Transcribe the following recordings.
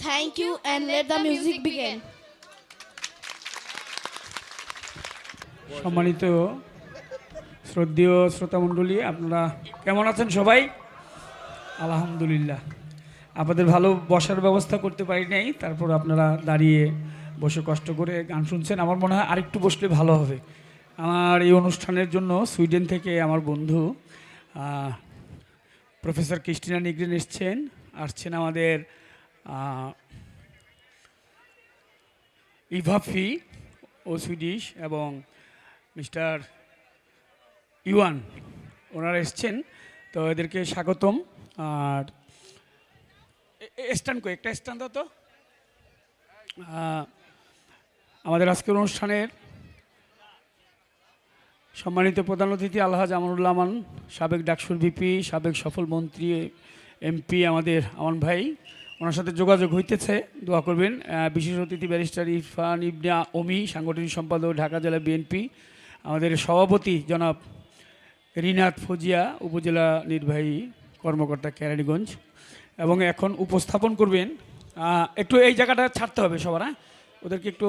Thank you and let the music begin. সম্মানিত শ্রদ্ধেয় শ্রোতামণ্ডলী আপনারা কেমন আছেন সবাই? আলহামদুলিল্লাহ। আপনাদের ভালো বসার ব্যবস্থা করতে পারি নাই তারপর আপনারা দাঁড়িয়ে বসে কষ্ট করে গান শুনছেন। আমার মনে হয় আরেকটু বসলে ভালো হবে। আমার এই অনুষ্ঠানের জন্য সুইডেন থেকে আমার বন্ধু প্রফেসর ক্রিস্টিনা নিগ্রেন এসছেন আসছেন আমাদের ইভাফি ও সুইডিশ এবং মিস্টার ইউয়ান, ওনারা এসছেন। তো এদেরকে স্বাগতম। আর স্ট্যান্ড কো একটা স্ট্যান্ড তো। আমাদের আজকের অনুষ্ঠানের সম্মানিত প্রধান অতিথি আলহাজ আমানুল্লাহ সাবেক ডাকসুর ভিপি, সাবেক সফল মন্ত্রী, এমপি আমাদের আমান ভাই। ওনার সাথে যোগাযোগ হইতেছে, দোয়া করবেন। বিশেষ অতিথি ব্যারিস্টার ইরফান ইবনা ওমি, সাংগঠনিক সম্পাদক ঢাকা জেলা বিএনপি। আমাদের সভাপতি জনাব রিনাথ ফজিয়া, উপজেলা নির্বাহী কর্মকর্তা কেরানীগঞ্জ। এবং এখন উপস্থাপন করবেন একটু এই জায়গাটা ছাড়তে হবে সবার হ্যাঁ? ওদেরকে একটু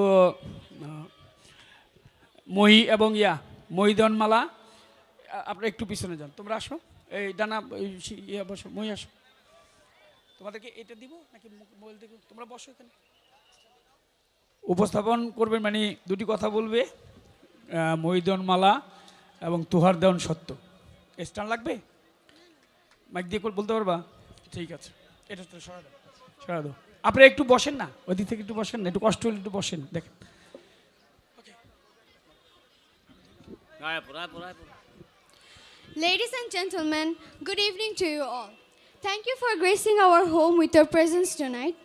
মই এবং ইয়া মহিদন মালা আ- আপনারা একটু পিছনে যান, তোমরা আসো। এই ডানা ইয়া বসো, মই আসো। তোমাদেরকে এটা দিব নাকি মোবাইল দেখো তোমরা বসো এখানে। উপস্থাপন করবেন মানে দুটি কথা বলবে মহিদন মালা এবং তুহার দেওয়ান সত্য। স্টান লাগবে? মাইক দিয়ে কল- বলতে পারবা? ঠিক আছে। এটা তো সরা দাও। সরা দাও। আপনারা একটু বসেন না ওই দিক থেকে একটু বসেন না একটু কষ্ট হলে একটু বসেন দেখেন। Ladies and gentlemen, good evening to you all. Thank you for gracing our home with your presence tonight.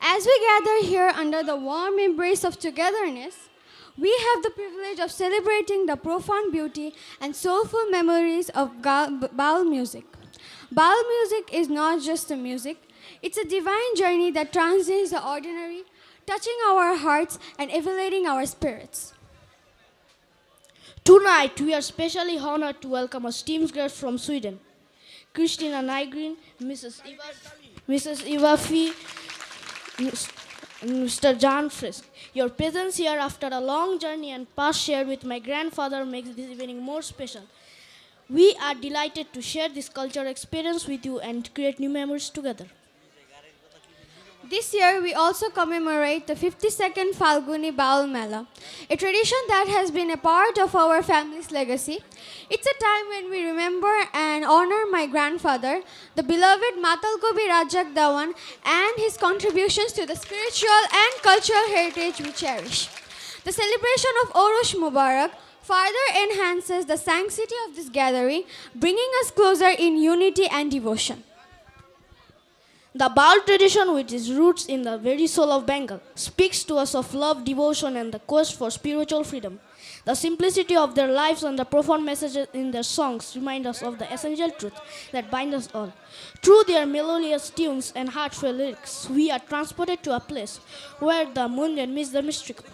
As we gather here under the warm embrace of togetherness, we have the privilege of celebrating the profound beauty and soulful memories of Ga- B- Baul music. Baul music is not just a music, it's a divine journey that transcends the ordinary, touching our hearts and elevating our spirits. Tonight, we are specially honored to welcome a steam guest from Sweden, Christina Nygren, Mrs. Eva, Mrs. Eva Mr. John Frisk. Your presence here after a long journey and past shared with my grandfather makes this evening more special. We are delighted to share this cultural experience with you and create new memories together. This year, we also commemorate the 52nd Falguni Baul Mela, a tradition that has been a part of our family's legacy. It's a time when we remember and honor my grandfather, the beloved Matal Gobi Rajak Dawan, and his contributions to the spiritual and cultural heritage we cherish. The celebration of Orosh Mubarak further enhances the sanctity of this gathering, bringing us closer in unity and devotion. The Baal tradition, which is roots in the very soul of Bengal, speaks to us of love, devotion, and the quest for spiritual freedom. The simplicity of their lives and the profound messages in their songs remind us of the essential truth that binds us all. Through their melodious tunes and heartfelt lyrics, we are transported to a place where the mundane meets the mystical.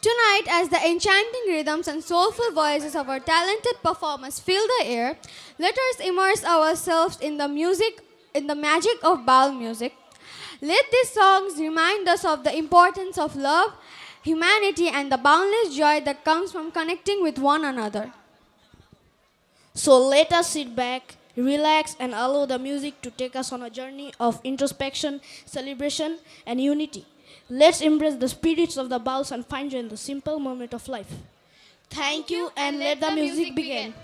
Tonight, as the enchanting rhythms and soulful voices of our talented performers fill the air, let us immerse ourselves in the music, in the magic of Baal music. Let these songs remind us of the importance of love, humanity, and the boundless joy that comes from connecting with one another. So let us sit back, relax, and allow the music to take us on a journey of introspection, celebration, and unity. Let's embrace the spirits of the bowls and find joy in the simple moment of life. Thank you, and let the music begin.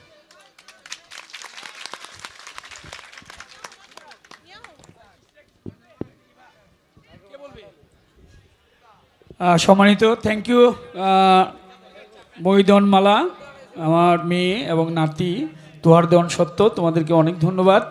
সম্মানিত thank you বৈদন মালা আমার মেয়ে এবং নাতি তোহার দেওয়ান সত্য, তোমাদেরকে অনেক ধন্যবাদ।